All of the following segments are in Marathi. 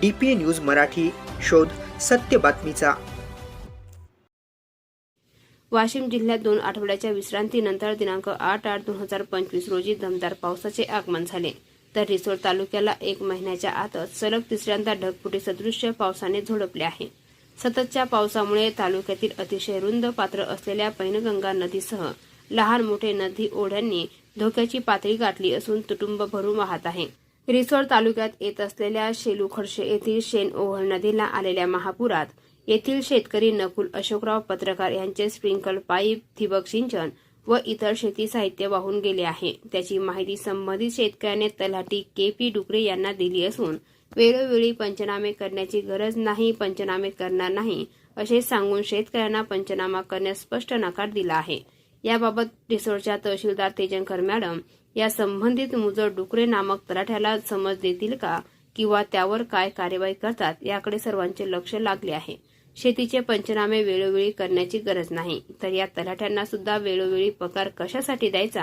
D P A news Marathi शोध सत्य बातमीचा. वाशिम जिल्ह्यात दोन आठवड्याच्या विश्रांतीनंतर दिनांक आठ आठ दोन हजार पंचवीस रोजी दमदार पावसाचे आगमन झाले. तर रिसोड तालुक्याला एक महिन्याच्या आतच सलग तिसऱ्यांदा ढगफुटी सदृश्य पावसाने झोडपले आहे. सततच्या पावसामुळे तालुक्यातील अतिशय रुंद पात्र असलेल्या पैनगंगा नदीसह लहान मोठे नदी ओढ्यांनी धोक्याची पातळी गाठली असून तुटुंब भरून वाहत आहे. रिसोड तालुक्यात येत असलेल्या शेलूखडशे येथील शेन ओव्हर नदीला आलेल्या महापुरात येथील शेतकरी नकुल अशोकराव पत्रकार यांचे स्प्रिंकल पाईप ठिबक सिंचन व इतर शेती साहित्य वाहून गेले आहे. त्याची माहिती संबंधित शेतकऱ्याने तलाठी के पी डुकरे यांना दिली असून वेळोवेळी पंचनामे करण्याची गरज नाही पंचनामे करणार नाही असे सांगून शेतकऱ्यांना पंचनामा करण्यास स्पष्ट नकार दिला आहे. याबाबत रिसोडच्या तहसीलदार तेजंकर मॅडम या संबंधित मुजळ डुकरे नामक तलाठ्याला समज देतील का? किंवा त्यावर काय कार्यवाही करतात? याकडे सर्वांचे लक्ष लागले आहे. शेतीचे पंचनामे वेळोवेळी करण्याची गरज नाही. तर या तलाठ्यांना सुद्धा वेळोवेळी पगार कशासाठी द्यायचा?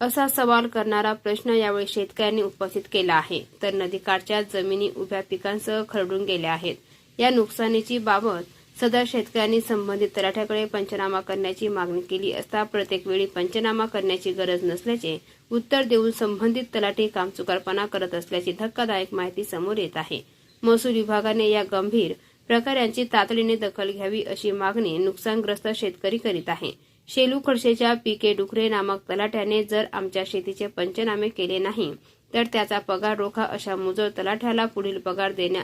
असा सवाल करणारा प्रश्न यावेळी शेतकऱ्यांनी उपस्थित केला आहे. तर नदीकाठच्या जमिनी उभ्या पिकांसह खरडून गेल्या आहेत. या नुकसानीची बाबत सदर शेतकऱ्यांनी संबंधित तलाठ्याकडे पंचनामा करण्याची मागणी केली असता प्रत्येक वेळी पंचनामा करण्याची गरज नसल्याचे उत्तर देऊन संबंधित तलाठी कामचुकारपणा करत असल्याची धक्कादायक माहिती समोर येत आहे. महसूल विभागाने या गंभीर प्रकारांची तातडीने दखल घ्यावी अशी मागणी नुकसानग्रस्त शेतकरी करीत आहे. शेलू खडशेच्या पीके डुकरे नामक तलाठ्याने जर आमच्या शेतीचे पंचनामे केले नाही तर त्याचा पगार रोखा अशा मुजोर तलाठ्याला पुढील पगार देण्या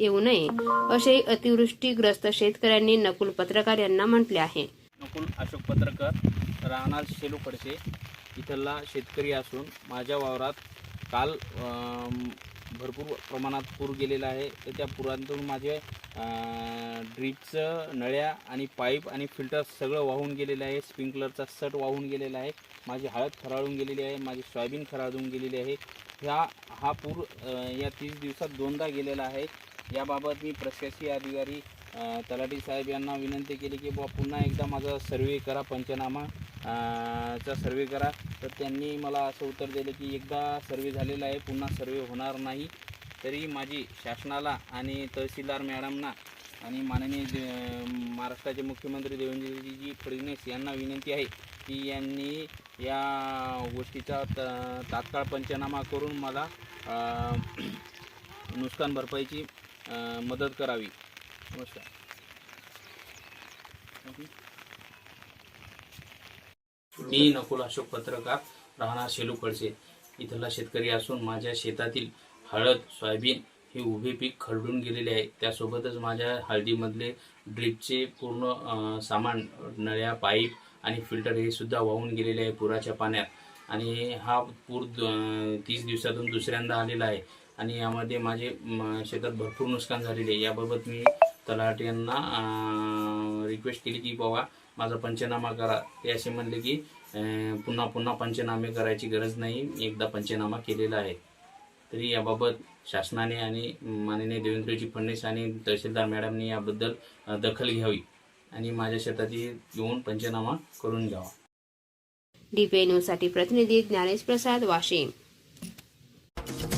येऊ नये असे अतिवृष्टीग्रस्त शेतकऱ्यांनी नकुल पत्रकार यांना म्हटले आहे. नकुल अशोक पत्रकर राहणार शेलू खडसे. इथला शेतकरी असून माझ्या वावरात काल भरपूर प्रमाणात पूर गेलेला आहे. तर त्या पुरातून माझे ड्रीपचं नळ्या आणि पाईप आणि फिल्टर सगळं वाहून गेलेलं आहे. स्प्रिंकलरचा सट वाहून गेलेला आहे. माझी हळद खराळून गेलेली आहे. माझी सोयाबीन खराळून गेलेली आहे. ह्या हा पूर या तीस दिवसात दोनदा गेलेला आहे. याबाबत मी प्रशासकीय अधिकारी तलाठी साहेब यांना विनंती केली की बुवा पुन्हा एकदा माझा सर्वे करा पंचनामा चा सर्वे करा. तर त्यांनी मला असं उत्तर दिलं की एकदा सर्वे झालेला आहे पुन्हा सर्वे होणार नाही. तरी माझी शासनाला आणि तहसीलदार मॅडमना आणि माननीय महाराष्ट्राचे मुख्यमंत्री देवेंद्रजी फडणवीस यांना विनंती आहे की यांनी या गोष्टीचा त तात्काळ पंचनामा करून मला नुकसान भरपाईची मदत करावी. नमस्कार. मी नकुल अशोक पत्रकार राहणार शेलू कळसे. इथला शेतकरी असून माझ्या शेतातील हळद सोयाबीन हे उभे पीक खरडून गेलेले आहे. त्यासोबतच माझ्या हळदीमधले ड्रीपचे पूर्ण सामान नळ्या पाईप आणि फिल्टर हे सुद्धा वाहून गेलेले आहे पुराच्या पाण्यात. आणि हा पूर तीस दिवसातून दुसऱ्यांदा आलेला आहे. आणि यामध्ये माझे म, शेतात भरपूर नुकसान झालेले आहे. याबाबत मी तलाट यांना रिक्वेस्ट केली की बाबा माझा पंचनामा करा. ते असे म्हणले की पुन्हा पुन्हा पंचनामे करायची गरज नाही. एकदा पंचनामा केलेला आहे. तरी याबाबत शासनाने आणि माननीय देवेंद्रजी फडणवीस आणि तहसीलदार मॅडमने याबद्दल दखल घ्यावी आणि माझ्या शेतात येऊन पंचनामा करून घ्यावा. डीपीए न्यूजसाठी प्रतिनिधी ज्ञानेश प्रसाद वाशिम.